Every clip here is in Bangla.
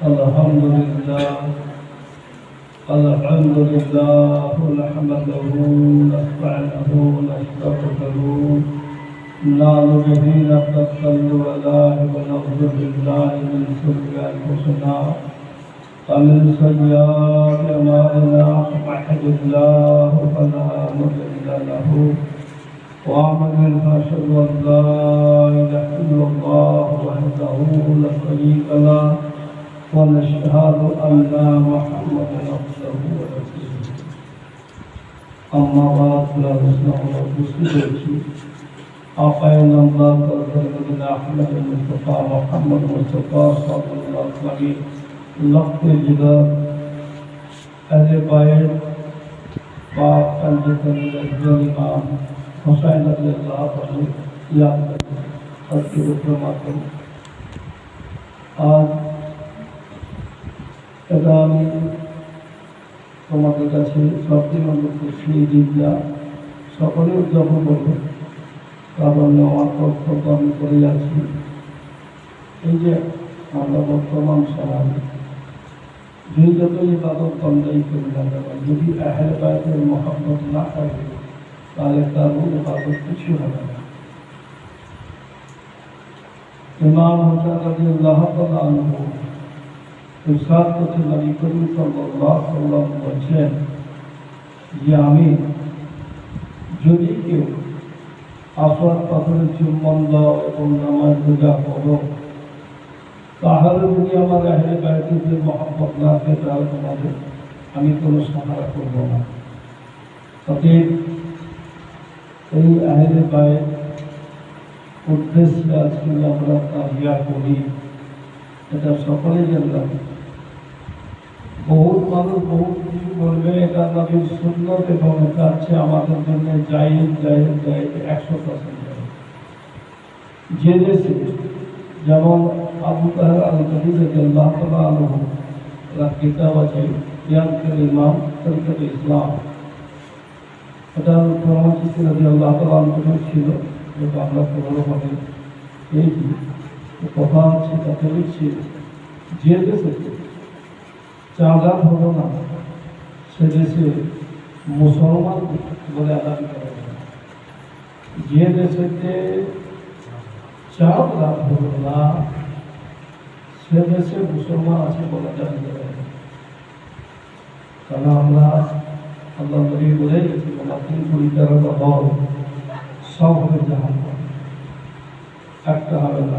الحمد لله. الحمد لله نحمده نستعينه ونستغفره. نعوذ به نتوكل ولا ونعوذ بالله من شرور أنفسنا. ومن سيئات أعمالنا من الله فلا مضل له. ومن أشهد أن لا إله إلا الله وحده لا شريك له. ونشهد أن محمدا عبده ورسوله أما بعد فلنسمع المسلمين أقين الله تزلنا أحمد المصطفى محمد المصطفى صلى الله عليه وسلم. لقد جدا أذبائل پاک پنجتن رجل امام حسین رضی اللہ عنہ یاد کرتے أخي کے اوپر ماتم آج آه. এটা আমি তোমাদের কাছে সবদিন সেই দিনটা সকলে উদযাপন করব। কারণ আমার কর্তব্য আমি করে যাচ্ছি এই যে আমরা বর্তমান সমাজে যে যত ইবাদত বন্দাই করি না কেন যদি আহের বায়তের মহাব্বত না থাকে, তাহলে তার ইবাদত কিছু হবে না। ইমাম হোসেন রাজি আল্লাহ আনহু বলছেন যে আমি যদি কেউ আসর পাথরের চুম্বন এবং নামাজ রোজা করো তাহলে যদি আমার আহলে বাড়িতে মহব্বত না থাকে তাহলে তোমাদের আমি কোনো সাহারা করব না। অতএব এই আহলে বায়ের উদ্দেশ্যে আজকে আমরা তাহিয়া করি এটা সকলেই জানলাম বহুত মানুষ বহুত কিছু বলবে, এটা নবীর সুন্দর এবং এটা হচ্ছে আমাদের জন্য জাহিদ জাহিদ জাহিদ, একশো পার্সেন্ট যে দেশে যেমন আবু তাহের আল কবির আল্লাহ তালা আলহ তার কিতাব আছে ইয়ানকের ইমাম তরিকত ইসলাম। এটা রাজি আল্লাহ তালা আলহ ছিল যে বাংলা পুরো মানে এই কথা হচ্ছে তাতে লিখছি যে দেশে চাঁদা হলো না, সে দেশে মুসলমান বলে আদাবি করা যে দেশেতে চাঁদ লাভ হলো না, সে দেশে মুসলমান আছে বলে দাবি করা কারণ আমরা আল্লাহ নবী বলে গেছি কুড়ি তেরোটা দল সব হবে জাহান একটা হবে না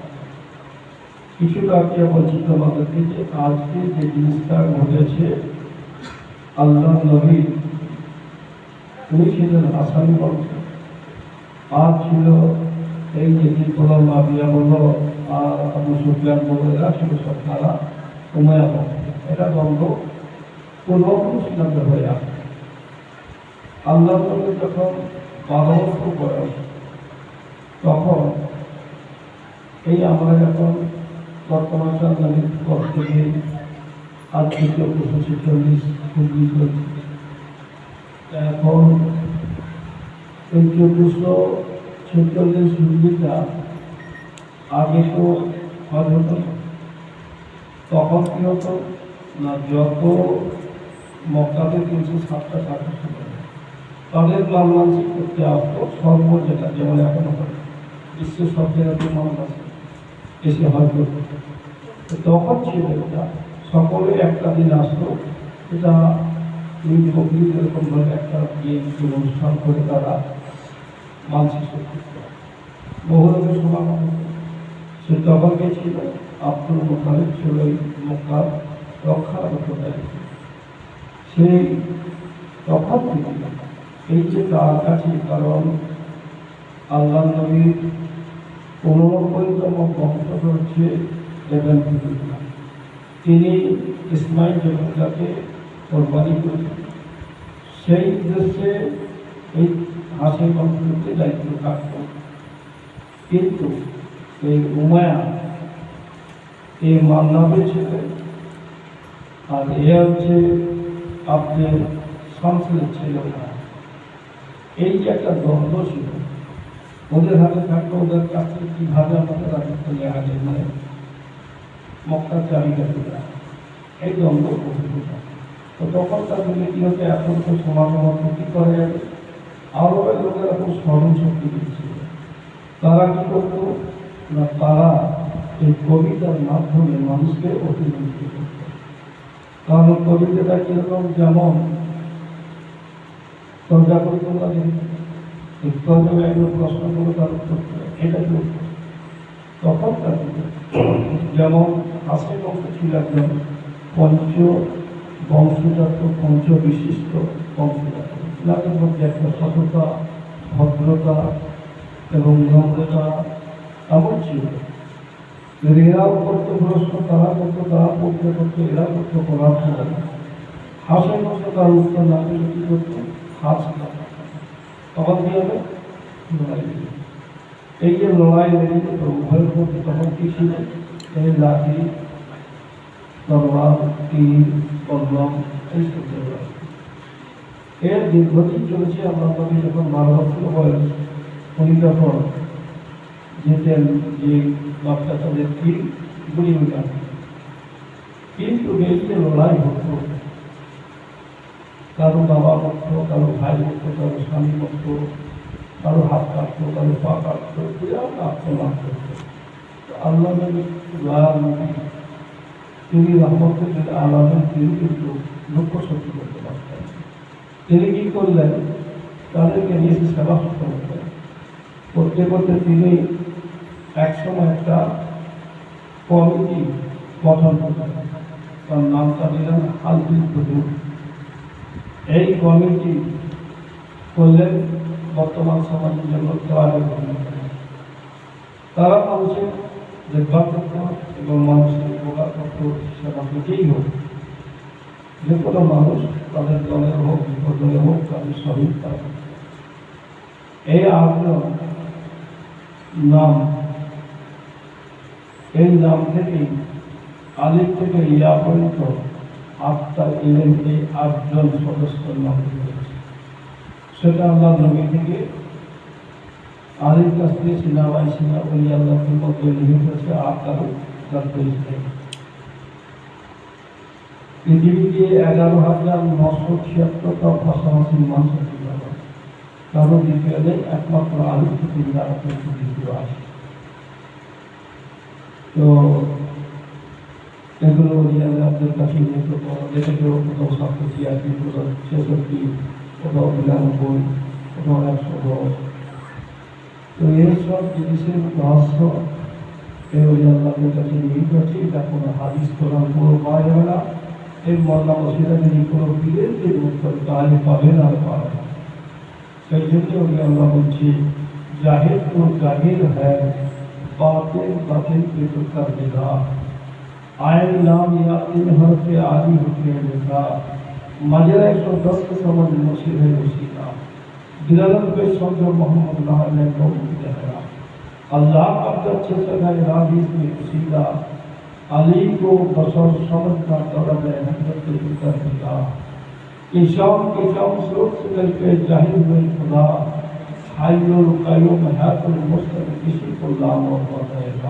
কিছুটা আগে বলছি তোমাদেরকে যে আজকে যে জিনিসটা ঘটেছে, আল্লাহ নবী উনি ছিলেন আসামি বংশ আর ছিল এই যে জিলকুলাম মাবিয়া বলল আর আবু সুফিয়ান বলল এরা ছিল সব তারা উমায়া বংশ এটা দ্বন্দ্ব পূর্বপুরুষদের হয়ে আসে আল্লাহ নবী যখন বারো বছর বয়স, তখন এই আমরা যখন বর্তমান সরকারের পর থেকে থেকে এখন এই চব্বিশশো ছেচল্লিশ আগে তো হজ হতো তখন কী হতো না যত মক্কাতে তিনশো ষাটটা টাকা ছিল, তাদের লাল মানসিক করতে আসতো সর্ব যেটা যেমন এখনও হয়, বিশ্বের সব জায়গাতে মানুষ আছে এসে হয় তো তখন ছিল এটা। সকলে একটা দিন আসলো। এটা বকরিদ এরকমভাবে একটা বিয়ে অনুষ্ঠান করে তারা মানসিক বহু লোকের সমাগম সে তখন ছিল? আব্দুল মোতালিব ছিল এই মক্কার রক্ষার সেই তখন এই যে তার কাছে কারণ আল্লাহ নবীর উননব্বইতম বংশধর হচ্ছে দেবেন তিনি ইসমাইল জমিদাকে কোরবানি করেছেন। সেই উদ্দেশ্যে এই হাসি কম্পিউটারকে দায়িত্ব থাকত কিন্তু এই উমায়া, এই মান্নাবের ছেলে আর এ হচ্ছে আপনার সংসদের ছেলে এই যে একটা দ্বন্দ্ব ছিল ওদের হাতে থাকতো ওদের কাছে কীভাবে আমাদের রাজত্ব যায় মানে মক্কার চাবিকাঠি এই দ্বন্দ্ব বহু তো তখন তাদের কি হচ্ছে এখন তো সমাজ মতো কি করা যাবে? আরবের লোকেরা খুব স্মরণ শক্তি দিচ্ছিল তারা কি করতো? না, তারা এই কবিতার মাধ্যমে মানুষকে অতিবাহিত করত। কারণ কবিতাটা কীরকম যেমন চর্চা প্রশ্ন তার যেমন অংশ ছিল পঞ্চ বংশজাত পঞ্চ বিশিষ্ট বংশজাত। তাদের মধ্যে একটা সততা, ভদ্রতা এবং নম্রতা, এমন ছিল। এরাও করতো প্রশ্ন, তারা করতো, তারা পড়তে করতো এরা করতো পরে হাসের মতো তার উত্তর না দিলে করতো? হাস না তখন কি হবে? এই যে লড়াই লেগে যেত উভয়ের মধ্যে তখন কি ছিল এই লাঠি তরোয়ার তীর কলম এই এর দীর্ঘদিন চলেছে, আমরা তখন যখন বছর বয়স উনি যখন যেতেন যে বাচ্চা তাদের কি, গুলি কিন্তু এই যে লড়াই হতো কারও বাবা মরতো কারও ভাই মরতো কারও স্বামী মরতো কারও হাত কাটতো কারও পা কাটতো বিরাট আত্মনাদ করতো আল্লাহ নবী তিনি রহমতের আলামের তিনি কিন্তু লক্ষ্য সহ্য করতে পারতেন। তিনি কি করলেন? তাদেরকে নিয়ে সেবা করতে করতেন করতে করতে তিনি একসময় একটা কমিটি গঠন করলেন। তার নামটা দিলেন আলবিল হুজুর এই কমিটি করলেন বর্তমান সমাজের জন্য তৈরি করলেন তারা মানুষের দেখভাল করত এবং মানুষের উপকার করত থেকেই হোক যে কোনো মানুষ তাদের দলের হোক বিপদলে হোক, তাদের শহীদ তারা। এই আগ্রহ, নাম, এই নাম থেকেই, আলিফ থেকে ইয়া পর্যন্ত আত্মার এলেন এই আটজন সদস্যের নাম দিয়েছে সেটা আল্লাহ নবী থেকে আলিফ কাছ থেকে সিনাবাই সিনা ওই আল্লাহর মধ্যে নিহিত আছে, আর কারও তার পরিচয় পৃথিবীতে এগারো হাজার নশো ছিয়াত্তরটা ভাষাভাষীর মানুষ কারও দ্বিতীয় নেই একমাত্র আলিফ থেকে দ্বিতীয় আছে। তো نگرو علی اللہ عبد القفیم نے تو جیسے جو خدا اس وقت کی آتی ہے خدا شہزر کی خدا عبداللہ مبول خدا رب سو دعا تو یہ اس وقت جیسے سے بہت سو اے علی اللہ عبد القفیم نہیں کرتی کہ کون حادث قرآن پورو پائے والا اے مولا مسیدہ کی نکرو پیلے کے روح پر تعالی پاہے نہ پاہے سیدن جو علی اللہ بلچی ظاہر اور ظاہر ہے باطن باطن کے تو کر دیدہ آئے لام یا ان حرف عادی ہوتے ہیں لکھا مجرہ ایک سو دس سمجھ مسجد ہے اسی کا۔ دلالت پہ سمجھ محمد اللہ علیہ وسلم کی جہرہ اللہ اب جب اچھے سگا ارادی میں اسی کا۔ علی کو بسر سمجھ کا طلب ہے حضرت فکر خدا ایشام کے شام سروت سے کر کے جاہی ہوئے خدا۔ حی القیوم حیات المسلم کسی کو لا محبت ہے گا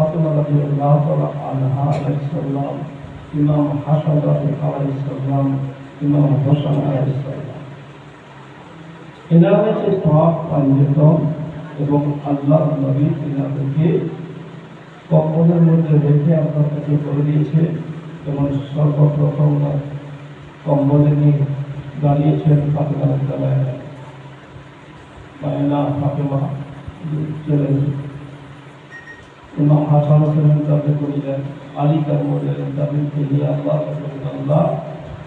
ফাতেমা রাজি আল্লাহ তালা আনহা আলাইসাল্লাম ইমাম হাসান রাজি আলাইসাল্লাম ইমাম হোসেন আলাইসাল্লাম এনারা হচ্ছে পাক পাঞ্জতন এবং আল্লাহ নবী এনাদেরকে কম্বলের মধ্যে রেখে আপনার কাছে করে দিয়েছে এবং সর্বপ্রথম কম্বলে নিয়ে দাঁড়িয়েছেন ফাতেমা ফাতেমা ইমাম হাসান হোসেন তাদের করিলেন আলী কার বললেন তাদেরকে নিয়ে আল্লাহ আল্লাহ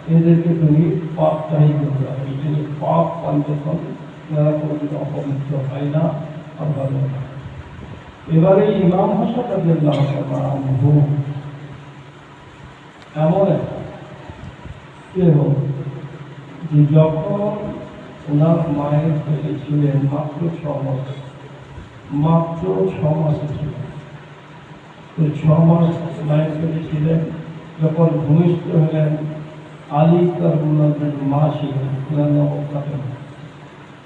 এদেরকে তুমি পাপ চাই করবে এই পাপ পঞ্চতন এরা কোনোদিন অপবিত্র হয় না না এবারে ইমাম হাসান তাআলা আনহু এমন একটা যে যখন ওনার মায়ের পেটে ছিলেন মাত্র ছ মাস, মাত্র ছ মাসে ছিলেন। ছ মাস মায়ের পেটে ছিলেন যখন ভূমিষ্ঠ হলেন আলী কারুল্লাহের মা ছিলেন।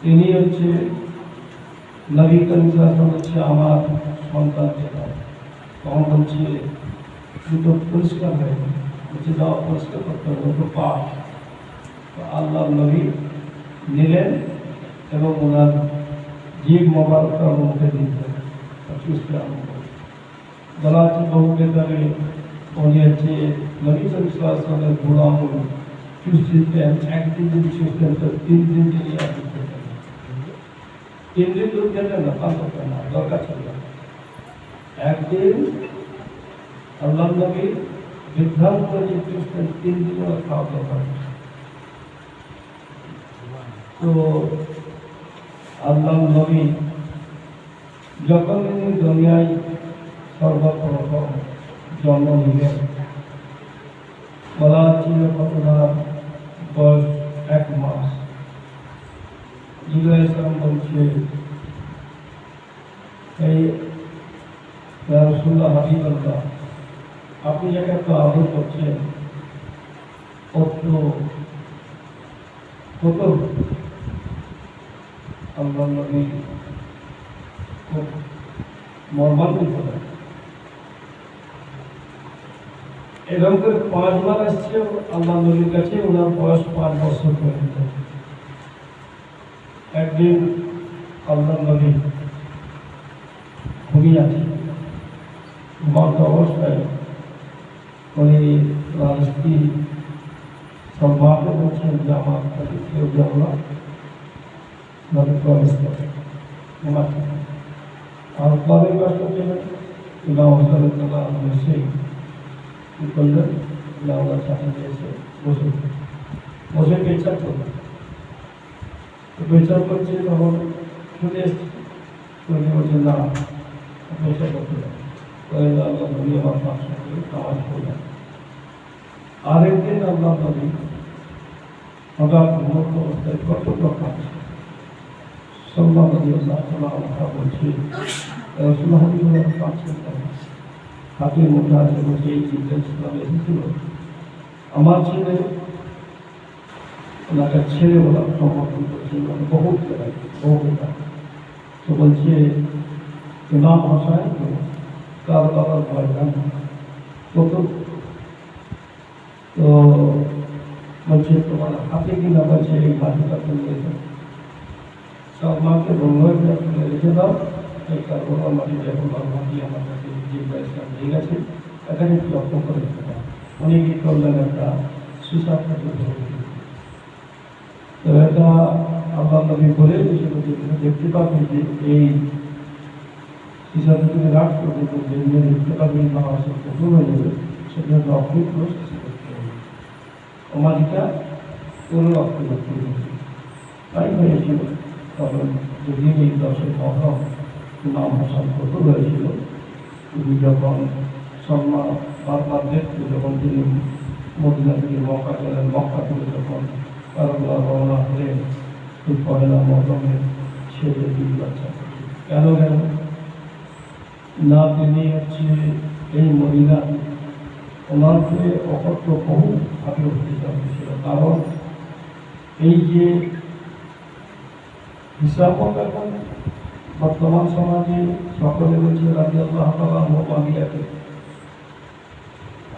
তিনি হচ্ছে নবী করিম হচ্ছে আমার সন্তান ছিলেন তখন বলছে দুটো পরিষ্কার হয়ে। বলছে দাও পরিষ্কার করতে হবে, দুটো তো আল্লাহ নবী নিলেন এবং ওনার জীব মোবারকটা মুখে দিতেন চুষতে আরম্ভ করলেন। বলা হচ্ছে বহুকে তাহলে উনি হচ্ছে নবী সালামের বুড়ো আঙুল চুষতেন একদিন যদি চুষতেন তো তিন দিন তিনি একদিন খেতেন তিন দিন দুধ খেতেন না পান করতেন না দরকার ছিল না। একদিন আল্লাহ নবী বিভ্রান্ত যে চুষতেন তিন দিন ওরা খাওয়া দরকার ছিল। তো আল্লাহ নবী যখন তিনি দুনিয়ায় সর্বপ্রথম জন্ম নিলেন বলা ছিল ওনার বয়স এক মাস জিলা ইসলাম বলছে এই রসুল্লাহ হাবিবাল্লাহ আপনি যাকে এত আদর করছেন অত কত আল্লাহ নবী খুব মর্মান্বিত হয় এরকম করে পাঁচবার আসছে আল্লাহ নবীর কাছে ওনার বয়স পাঁচ বছর পর্যন্ত একদিন আল্লাহ নবী ঘুমিয়ে আছে ঘুমান্ত অবস্থায় উনি তার স্ত্রী সব মাকে বলছেন যে আমার কাছে কেউ যাও না নবী প্রবেশ করে ঘুমাচ্ছে আর কবে কষ্ট পেলেন ইমাম হোসেন তালা এসে কী করলেন ইমামের সাথে এসে বসে বসে পেছাব করলেন পেছাব করছে তখন শুনে এসছে। শুনে বলছে, না পেশা করতে আল্লাহ নবী আমার পাশে কাজ করলেন আরেকদিন আল্লাহ নবী হঠাৎ পাচ্ছেন হাতের মধ্যে আছে বলছে এই চিন্তা ইসলাম এসেছিল আমার ছেলে ওনাকে ছেড়ে ওরা সমর্থন করছিল বহু জায়গায় বহু জায়গায় তো বলছে ইমাম ভাষায় কার বাবার ময়দান কত তো বলছে তোমার হাতে কিনা বলছে এই মাটিটা তুমি রেখে সব মাকে বলল তুমি রেখে দাও কারবার মাটি যখন মাটি আমার কাছে যে পয়সা নিয়ে গেছে এখানে লক্ষ্য করে পারো উনি একটা সুসাদ তো এটা বলে দেখতে পাবে যে এই হিসাবে তুমি রাগ করে দেবে যে দেখতে পাবে না আসে কঠোর হয়ে যাবে সেটা রক্ষণ করে করতে হবে সমাজটা কোনো রক্ষণ করতে তাই হয়েছিল তখন যেদিন এই দশের মহরম নাম হাসান কঠোর হয়েছিল তিনি যখন সম্মা বারবার দেখতে, যখন তিনি মদিনা থেকে মক্কা গেলেন, মক্কা থেকে যখন কারণরা রওনা হলেন ওই পয়লা মহরমের ছেলে দুই বাচ্চা কেন গেল না, তিনি হচ্ছে এই মহিলা ওনাকে অপত্য বহু ভাবে অত্যাচার হয়েছিল কারণ এই যে হিসাব এখন বর্তমান সমাজে সকলে বলছে রাজি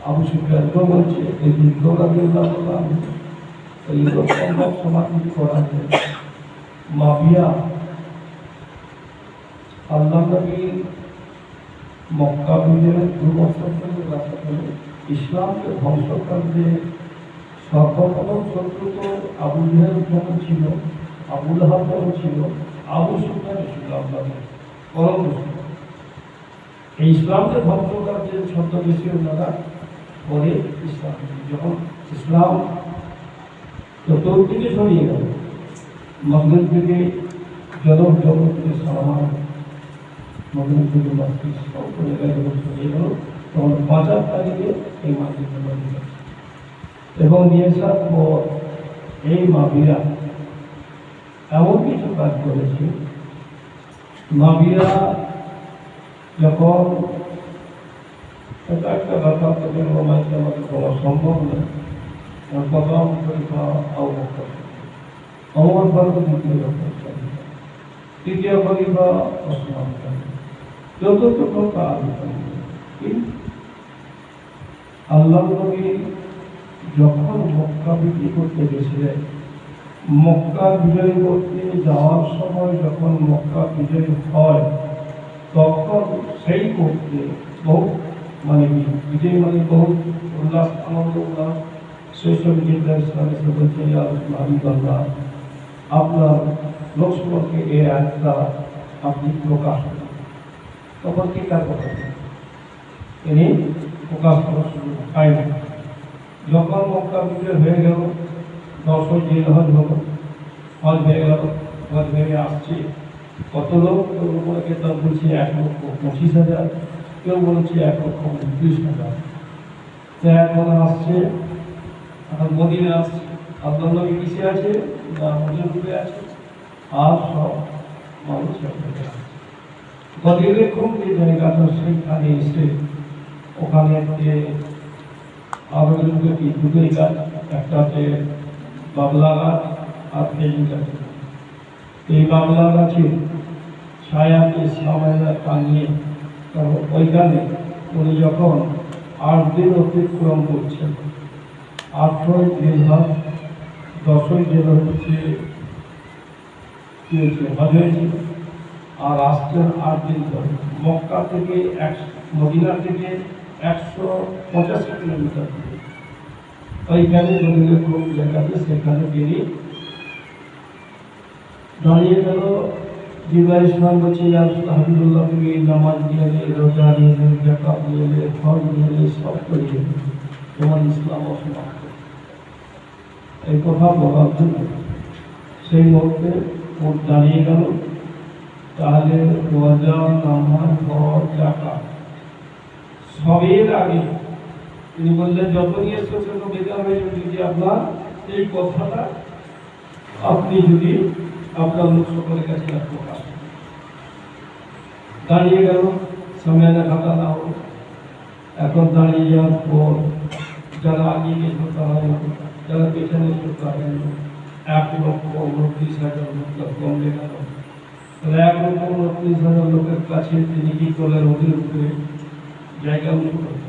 আবু সুফিয়ানকেও বলছে, এই দীর্ঘ রাজি এই সমাধি করা যায় মাবিয়া আল্লাহ নবী মক্কা বিজয়ের রাস্তা করে ইসলামকে ধ্বংস করতে সর্বপ্রথম শত্রু তো আবু জেহেল ছিল আবুল হাব ছিল আবু সুলতান ছিল আপনাদের পরম। এই ইসলামকে ধ্বংস করার যে ছদ্মবেশী ওনারা পরে ইসলাম যখন ইসলাম চতুর্দিকে ছড়িয়ে গেল, মসজিদ থেকে জনক জগৎ থেকে সালামান মসজিদ থেকে মসজিদ যখন ছড়িয়ে গেল, তখন বাজার তারিখে এই মসজিদ এবং নিয়ে আসার পর এই মাবিরা এমন কিছু কাজ করেছে। মাবিরা যখন একটা ব্যাপার তোকে রোমাইতে আমাকে বলা সম্ভব কারণ প্রথম পরীক্ষা অবগত অমর পর্ব দ্বিতীয় তৃতীয় পরীক্ষা অসমান চতুর্থ পরীক্ষা আল্লাহ নবী যখন মক্কা বিক্রি করতে গেছিলেন মক্কা বিজয় করতে যাওয়ার সময় যখন মক্কা বিজয় হয়, তখন সেই করতে বহু মানে বিজয় মানে বহু উল্লাস, আনন্দ, উল্লাস সেই সব চিন্তা ইসলাম আপনার লোক সম্পর্কে এই আয়াতটা আপনি প্রকাশ করুন। তখন তার কথা? তিনি প্রকাশ সুযোগ পাই না যখন মক্কা বিজয় হয়ে গেল দশই জেল হজ হলো। হজ হয়ে গেল হজ ভেঙে আসছে। কত লোক? কেউ বলে তার বলছে এক লক্ষ পঁচিশ হাজার। কেউ বলছে এক লক্ষ উনত্রিশ হাজার। তো এখন আসছে এখন মদিনে আসছে। আল্লাহ নবী কিসে আছে? না মজুরে আছে। আর সব মানুষ একসাথে যে জায়গাটা সেখানে এসে ওখানে যে আবেদনকে কি দুটোই কাজ, একটা হচ্ছে বাবলা গাছ আর খেজুর এই বাবলা গাছে ছায়াকে সামাইলা টাঙিয়ে তারপর ওইখানে উনি যখন আট দিন অতিক্রম করছেন আঠেরোই জিলহাজ দশই জেল হচ্ছে কি হজ আর আসছেন আট দিন ধরে। মক্কা থেকে একশো মদিনা থেকে একশো পঁচাশি কিলোমিটার। ওইখানে মদিনের কোন জায়গাতে সেখানে তিনি দাঁড়িয়ে গেল। জিবাই ইসলাম বলছে হাবিবুল্লাহ নামাজ এলে, রোজা নিয়ে জাকাত নিয়ে ফল নিয়ে সব এলে তোমার ইসলাম অসমাপ্ত। এই কথা বলার জন্য সেই মুহূর্তে ওর দাঁড়িয়ে গেল। তাহলে রোজা, নামাজ ফল জাকাত সবের আগে তিনি বললেন যত নিয়ে এসেছেন বেকার হয়ে যদি আপনার এই কথাটা আপনি যদি আপনার লোক সকলের কাছে প্রকাশ দাঁড়িয়ে গেল সময় দেখাটা না হলো। এখন দাঁড়িয়ে যাওয়ার পর যারা আগে গেছিল তারা যারা পেছনে ছিল তারা। এক লক্ষ উনত্রিশ হাজার লোক কমে গেল। এক লক্ষ উনত্রিশ হাজার লোকের কাছে তিনি কি করলেন ওদের জায়গা করলেন?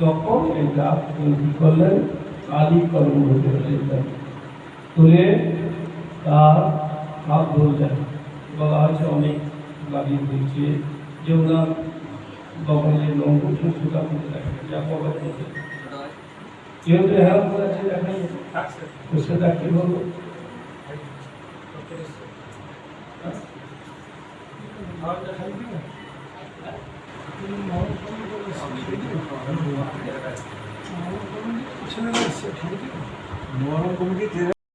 তখন এটা তিনি কী করলেন আদি কর্ম হতে ফেললেন তুলে তার হাত ধরলেন বলা হয়েছে, অনেক লাগিয়ে দিয়েছে যে ওনার দখলে লঙ্ঘ সুতা করতে দেখা যা কবে করতে যেহেতু হেল্প করেছে দেখাই তো সেটা কি হলো মহারণ কমিটি